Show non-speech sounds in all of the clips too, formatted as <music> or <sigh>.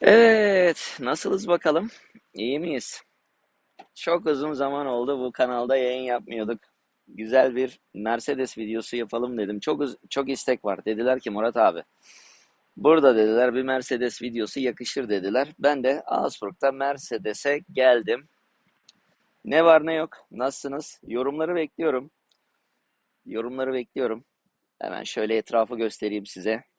Evet, nasılız bakalım? İyi miyiz? Çok uzun zaman oldu bu kanalda yayın yapmıyorduk. Güzel bir Mercedes videosu yapalım dedim. Çok çok istek var. Dediler ki Murat abi, burada dediler bir Mercedes videosu yakışır dediler. Ben de Augsburg'da Mercedes'e geldim. Ne var ne yok. Nasılsınız? Yorumları bekliyorum. Yorumları bekliyorum. Hemen şöyle etrafı göstereyim size.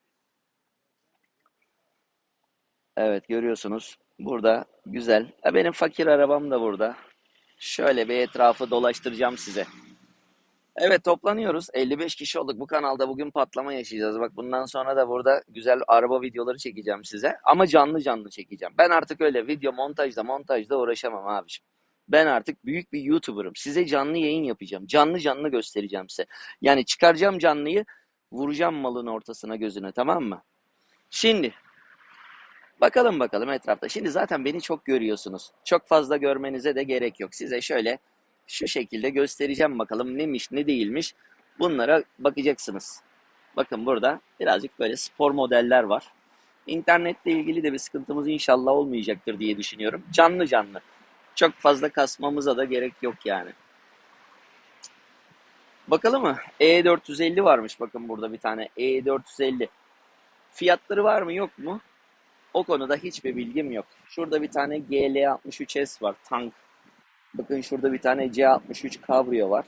Evet görüyorsunuz. Burada güzel. Ha, Benim fakir arabam da burada. Şöyle bir etrafı dolaştıracağım size. Evet toplanıyoruz. 55 kişi olduk. Bu kanalda bugün patlama yaşayacağız. Bak bundan sonra da burada güzel araba videoları çekeceğim size. Ama canlı canlı çekeceğim. Ben artık öyle video montajda montajda uğraşamam abiciğim. Ben artık büyük bir YouTuber'ım. Size canlı yayın yapacağım. Canlı canlı göstereceğim size. Yani çıkaracağım canlıyı, vuracağım malın ortasına gözüne tamam mı? Şimdi Bakalım bakalım etrafta. Şimdi zaten beni çok görüyorsunuz. Çok fazla görmenize de gerek yok. Size şöyle şu şekilde göstereceğim bakalım neymiş ne değilmiş. Bunlara bakacaksınız. Bakın burada birazcık böyle spor modeller var. İnternetle ilgili de bir sıkıntımız inşallah olmayacaktır diye düşünüyorum. Canlı canlı. Çok fazla kasmamıza da gerek yok yani. Bakalım mı? E450 varmış bakın burada bir tane E450. Fiyatları var mı yok mu? O konuda hiçbir bilgim yok. Şurada bir tane GL63S var, tank. Bakın şurada bir tane C63 Cabrio var.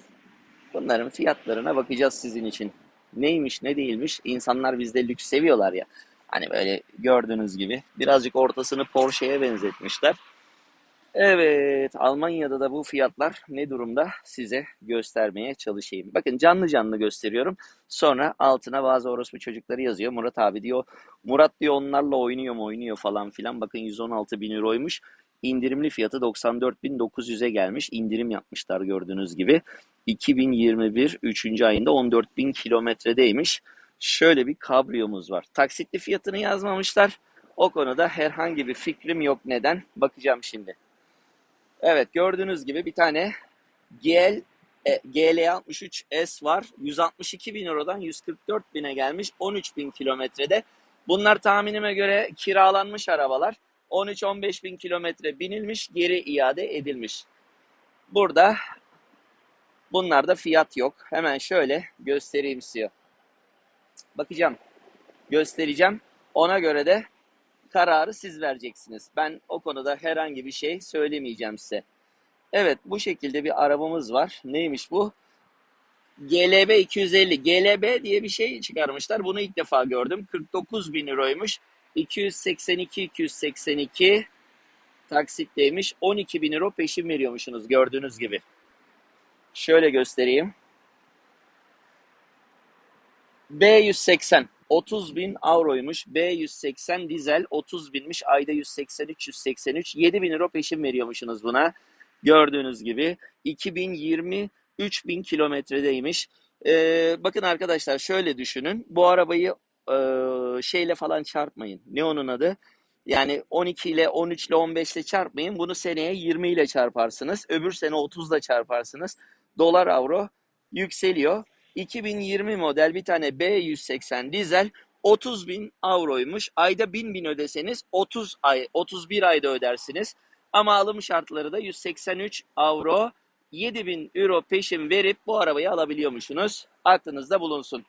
Bunların fiyatlarına bakacağız sizin için. Neymiş, ne değilmiş? İnsanlar bizde lüks seviyorlar ya. Hani böyle gördüğünüz gibi. Birazcık ortasını Porsche'ye benzetmişler. Evet, Almanya'da da bu fiyatlar ne durumda size göstermeye çalışayım. Bakın canlı canlı gösteriyorum. Sonra altına bazı orospu çocukları yazıyor. Murat abi diyor. Murat diyor onlarla oynuyor mu oynuyor falan filan. Bakın 116 bin euroymuş. İndirimli fiyatı 94.900'e gelmiş. İndirim yapmışlar gördüğünüz gibi. 2021 3. ayında 14 bin kilometredeymiş. Şöyle bir kabriyomuz var. Taksitli fiyatını yazmamışlar. O konuda herhangi bir fikrim yok neden. Bakacağım şimdi. Evet gördüğünüz gibi bir tane GL e, GL63S var. 162 bin eurodan 144 bine gelmiş. 13 bin kilometrede. Bunlar tahminime göre kiralanmış arabalar. 13-15 bin kilometre binilmiş, geri iade edilmiş. Burada bunlarda fiyat yok. Hemen şöyle göstereyim size. Bakacağım, göstereceğim. Ona göre de kararı siz vereceksiniz. Ben o konuda herhangi bir şey söylemeyeceğim size. Evet bu şekilde bir arabamız var. Neymiş bu? GLB 250. GLB diye bir şey çıkarmışlar. Bunu ilk defa gördüm. 49 bin euroymuş. 282 282 taksitteymiş. 12 bin euro peşin veriyormuşsunuz gördüğünüz gibi. Şöyle göstereyim. B180 30 bin avroymuş. B180 dizel 30 binmiş. Ayda 183 183 7 bin euro peşin veriyormuşsunuz buna. Gördüğünüz gibi 2020 3000 kilometredeymiş. Ee, bakın arkadaşlar şöyle düşünün. Bu arabayı e, şeyle falan çarpmayın. Ne onun adı? Yani 12 ile 13 ile 15 ile çarpmayın. Bunu seneye 20 ile çarparsınız. Öbür sene 30 ile çarparsınız. Dolar avro yükseliyor. 2020 model bir tane B180 dizel 30 bin avroymuş. Ayda 1000 bin ödeseniz 30 ay 31 ayda ödersiniz. Ama alım şartları da 183 avro 7000 euro peşin verip bu arabayı alabiliyormuşsunuz. Aklınızda bulunsun.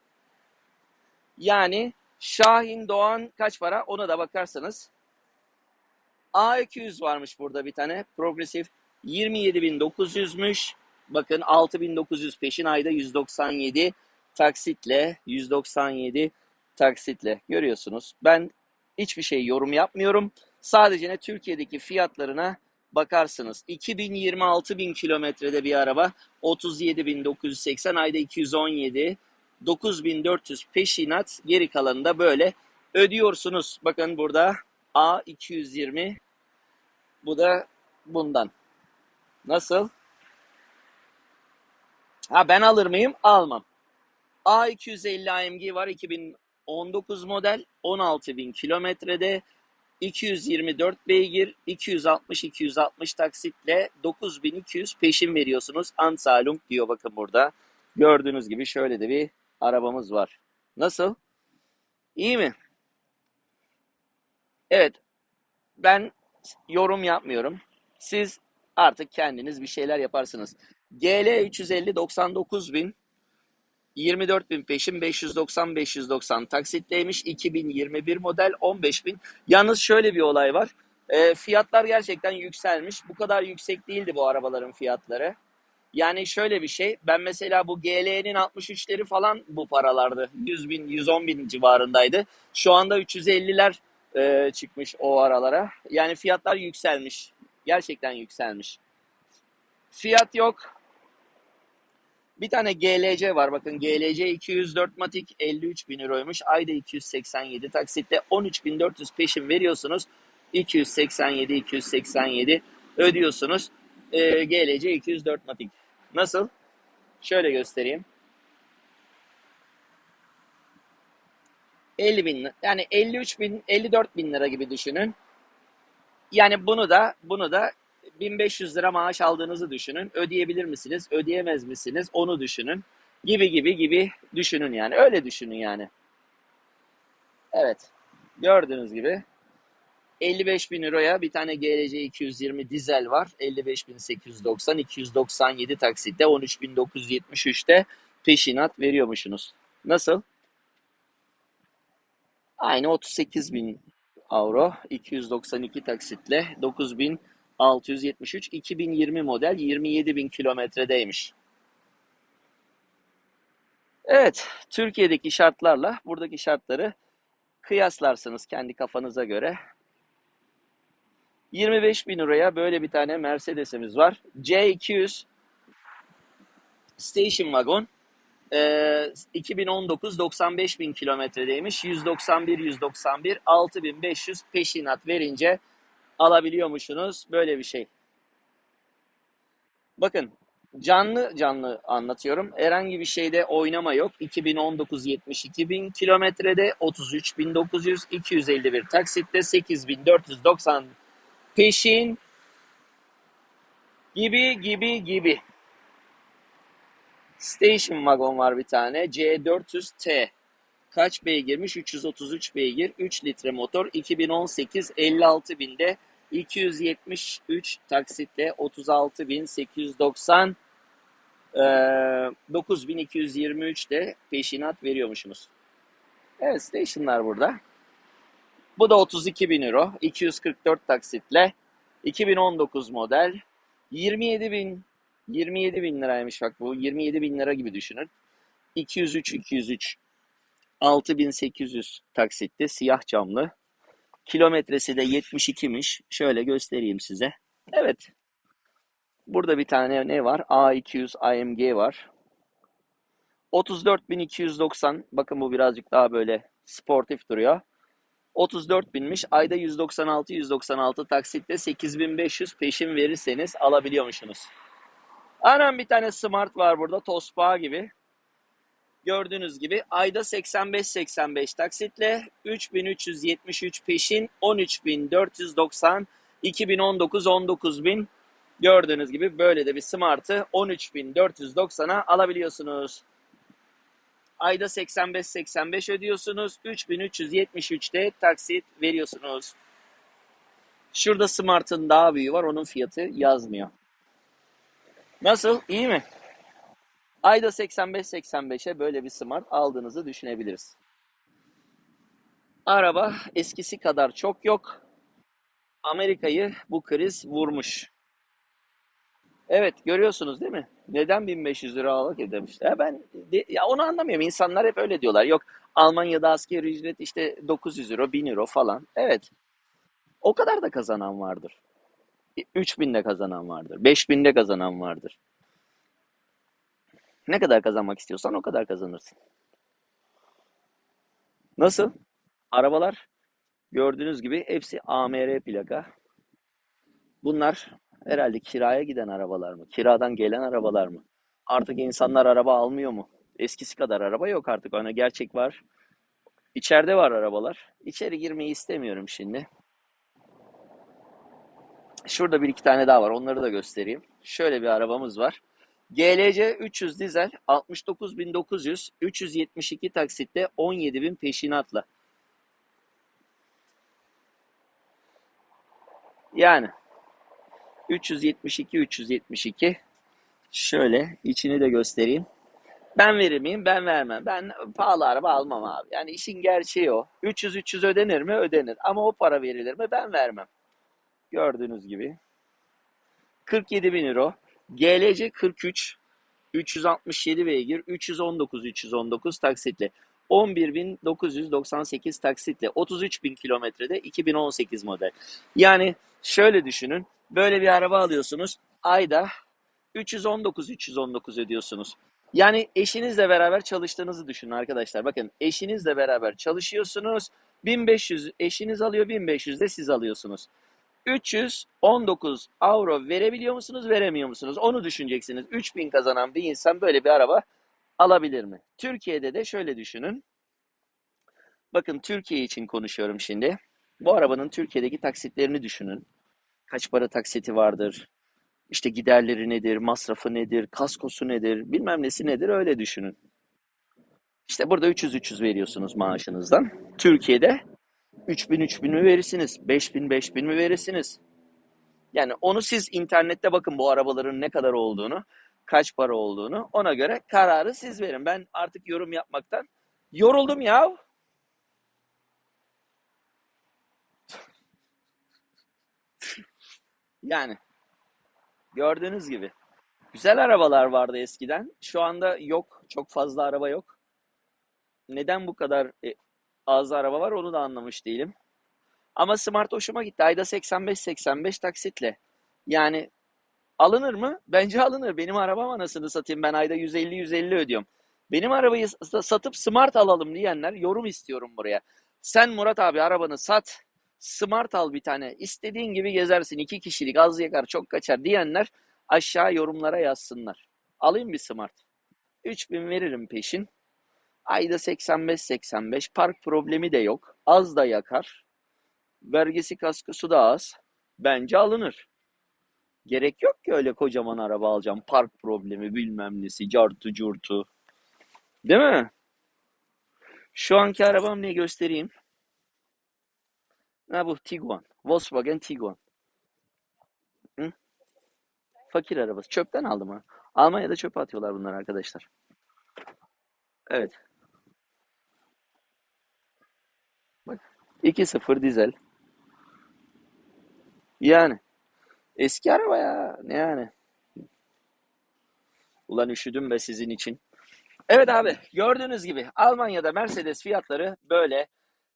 Yani Şahin Doğan kaç para ona da bakarsanız A200 varmış burada bir tane. Progresif 27.900'müş. Bakın 6.900 peşin ayda 197 taksitle 197 taksitle görüyorsunuz. Ben hiçbir şey yorum yapmıyorum. Sadece ne Türkiye'deki fiyatlarına bakarsınız. 2026 bin kilometrede bir araba 37.980 ayda 217 9400 peşinat geri kalanını da böyle ödüyorsunuz. Bakın burada A220 bu da bundan. Nasıl? Ha ben alır mıyım? Almam. A250 AMG var 2019 model 16.000 kilometrede 224 beygir 260-260 taksitle 9200 peşin veriyorsunuz. Ansalung diyor bakın burada. Gördüğünüz gibi şöyle de bir arabamız var. Nasıl? İyi mi? Evet. Ben yorum yapmıyorum. Siz artık kendiniz bir şeyler yaparsınız. GL 350 99 bin 24 bin peşin 590 590 taksitleymiş 2021 model 15 bin. Yalnız şöyle bir olay var. E, fiyatlar gerçekten yükselmiş. Bu kadar yüksek değildi bu arabaların fiyatları. Yani şöyle bir şey. Ben mesela bu GL'nin 63'leri falan bu paralardı. 100 bin, 110 bin civarındaydı. Şu anda 350'ler e, çıkmış o aralara. Yani fiyatlar yükselmiş. Gerçekten yükselmiş. Fiyat yok. Bir tane GLC var. Bakın GLC 204 Matic 53 bin euroymuş. Ayda 287 taksitle 13.400 peşin veriyorsunuz. 287 287 ödüyorsunuz. Ee, GLC 204 Matic. Nasıl? Şöyle göstereyim. 50 bin yani 53 bin 54 bin lira gibi düşünün. Yani bunu da bunu da 1500 lira maaş aldığınızı düşünün. Ödeyebilir misiniz? Ödeyemez misiniz? Onu düşünün. Gibi gibi gibi düşünün yani. Öyle düşünün yani. Evet. Gördüğünüz gibi 55 bin euroya bir tane GLC 220 dizel var. 55.890, 297 taksitte 13.973'te peşinat veriyormuşsunuz. Nasıl? Aynı 38 bin avro 292 taksitle 9673 2020 model 27 bin kilometredeymiş. Evet, Türkiye'deki şartlarla buradaki şartları kıyaslarsınız kendi kafanıza göre. 25 bin liraya böyle bir tane Mercedes'imiz var. C200 Station Wagon. Ee, 2019 95 bin kilometredeymiş. 191 191 6500 peşinat verince alabiliyormuşsunuz. Böyle bir şey. Bakın canlı canlı anlatıyorum. Herhangi bir şeyde oynama yok. 2019 72 bin kilometrede 33 bin 900 251 taksitte 8490 peşin gibi gibi gibi. Station wagon var bir tane. C400T. Kaç beygirmiş? 333 beygir. 3 litre motor. 2018 56 binde 273 taksitle 36.890 e, 9223 de peşinat veriyormuşsunuz. Evet stationlar burada. Bu da 32 bin euro. 244 taksitle. 2019 model. 27 bin 27 bin liraymış bak bu. 27 bin lira gibi düşünün. 203 203 6800 taksitte siyah camlı. Kilometresi de 72'miş. Şöyle göstereyim size. Evet. Burada bir tane ne var? A200 AMG var. 34.290. Bakın bu birazcık daha böyle sportif duruyor. 34 binmiş. Ayda 196 196 taksitte 8500 peşin verirseniz alabiliyormuşsunuz. Anam bir tane Smart var burada. Tospa gibi. Gördüğünüz gibi ayda 85-85 taksitle 3373 peşin 13490 2019 19000 gördüğünüz gibi böyle de bir Smart'ı 13490'a alabiliyorsunuz. Ayda 85-85 ödüyorsunuz. 3373'te taksit veriyorsunuz. Şurada Smart'ın daha büyüğü var. Onun fiyatı yazmıyor. Nasıl? İyi mi? Ayda 85-85'e böyle bir Smart aldığınızı düşünebiliriz. Araba eskisi kadar çok yok. Amerika'yı bu kriz vurmuş. Evet görüyorsunuz değil mi? Neden 1500 lira liralık ödemişler? Ben de, ya onu anlamıyorum. İnsanlar hep öyle diyorlar. Yok Almanya'da askeri ücret işte 900 euro, 1000 euro falan. Evet. O kadar da kazanan vardır. 3000'de kazanan vardır. 5000'de kazanan vardır. Ne kadar kazanmak istiyorsan o kadar kazanırsın. Nasıl? Arabalar gördüğünüz gibi hepsi AMR plaka. Bunlar herhalde kiraya giden arabalar mı? Kiradan gelen arabalar mı? Artık insanlar araba almıyor mu? Eskisi kadar araba yok artık. Ona gerçek var. İçeride var arabalar. İçeri girmeyi istemiyorum şimdi. Şurada bir iki tane daha var. Onları da göstereyim. Şöyle bir arabamız var. GLC 300 dizel 69.900 372 taksitte 17.000 peşinatla. Yani 372 372 şöyle içini de göstereyim. Ben verir miyim? Ben vermem. Ben pahalı araba almam abi. Yani işin gerçeği o. 300 300 ödenir mi? Ödenir. Ama o para verilir mi? Ben vermem. Gördüğünüz gibi. 47 bin euro. GLC 43. 367 beygir. 319 319 taksitle. 11.998 taksitle 33.000 kilometrede 2018 model. Yani şöyle düşünün. Böyle bir araba alıyorsunuz. Ayda 319 319 ödüyorsunuz. Yani eşinizle beraber çalıştığınızı düşünün arkadaşlar. Bakın eşinizle beraber çalışıyorsunuz. 1500 eşiniz alıyor 1500 de siz alıyorsunuz. 319 euro verebiliyor musunuz veremiyor musunuz? Onu düşüneceksiniz. 3000 kazanan bir insan böyle bir araba alabilir mi? Türkiye'de de şöyle düşünün. Bakın Türkiye için konuşuyorum şimdi. Bu arabanın Türkiye'deki taksitlerini düşünün. Kaç para taksiti vardır? İşte giderleri nedir, masrafı nedir, kaskosu nedir, bilmem nesi nedir öyle düşünün. İşte burada 300-300 veriyorsunuz maaşınızdan. Türkiye'de 3000-3000 mi verirsiniz, 5000-5000 mi verirsiniz? Yani onu siz internette bakın bu arabaların ne kadar olduğunu, kaç para olduğunu. Ona göre kararı siz verin. Ben artık yorum yapmaktan yoruldum ya. <laughs> Yani gördüğünüz gibi. Güzel arabalar vardı eskiden. Şu anda yok. Çok fazla araba yok. Neden bu kadar e, az araba var onu da anlamış değilim. Ama Smart hoşuma gitti. Ayda 85-85 taksitle. Yani alınır mı? Bence alınır. Benim arabam anasını satayım. Ben ayda 150-150 ödüyorum. Benim arabayı satıp Smart alalım diyenler yorum istiyorum buraya. Sen Murat abi arabanı sat. Smart al bir tane. İstediğin gibi gezersin. iki kişilik az yakar çok kaçar diyenler aşağı yorumlara yazsınlar. Alayım bir Smart. 3000 veririm peşin. Ayda 85-85. Park problemi de yok. Az da yakar. Vergisi kaskosu da az. Bence alınır. Gerek yok ki öyle kocaman araba alacağım. Park problemi bilmem nesi. Cartu curtu. Değil mi? Şu anki arabam ne göstereyim. Ha bu Tiguan. Volkswagen Tiguan. Hı? Fakir arabası. Çöpten aldım ha. Almanya'da çöpe atıyorlar bunlar arkadaşlar. Evet. Bak. 2.0 dizel. Yani. Eski araba ya. Ne yani? Ulan üşüdüm be sizin için. Evet abi gördüğünüz gibi Almanya'da Mercedes fiyatları böyle.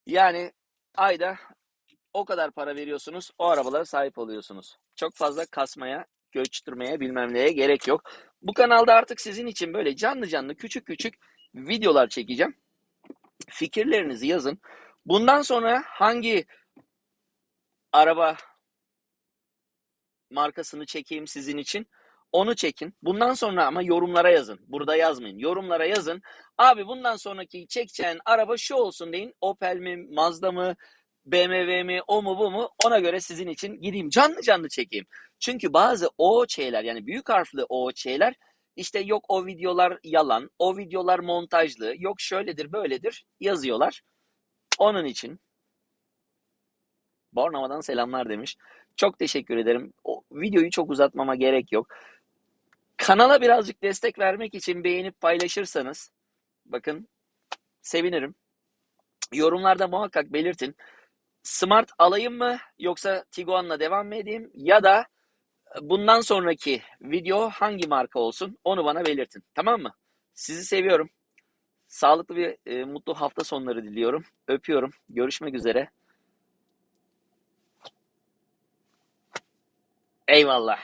Yani ayda o kadar para veriyorsunuz o arabalara sahip oluyorsunuz. Çok fazla kasmaya, göçtürmeye bilmem neye gerek yok. Bu kanalda artık sizin için böyle canlı canlı küçük küçük videolar çekeceğim. Fikirlerinizi yazın. Bundan sonra hangi araba markasını çekeyim sizin için? Onu çekin. Bundan sonra ama yorumlara yazın. Burada yazmayın. Yorumlara yazın. Abi bundan sonraki çekeceğin araba şu olsun deyin. Opel mi, Mazda mı, BMW mi, o mu bu mu? Ona göre sizin için gideyim canlı canlı çekeyim. Çünkü bazı OÇ'ler yani büyük harfli OÇ'ler işte yok o videolar yalan, o videolar montajlı, yok şöyledir böyledir yazıyorlar. Onun için Bornova'dan selamlar demiş. Çok teşekkür ederim. O videoyu çok uzatmama gerek yok. Kanala birazcık destek vermek için beğenip paylaşırsanız bakın sevinirim. Yorumlarda muhakkak belirtin. Smart alayım mı yoksa Tiguan'la devam mı edeyim ya da bundan sonraki video hangi marka olsun onu bana belirtin. Tamam mı? Sizi seviyorum. Sağlıklı bir e, mutlu hafta sonları diliyorum. Öpüyorum. Görüşmek üzere. Eyvallah.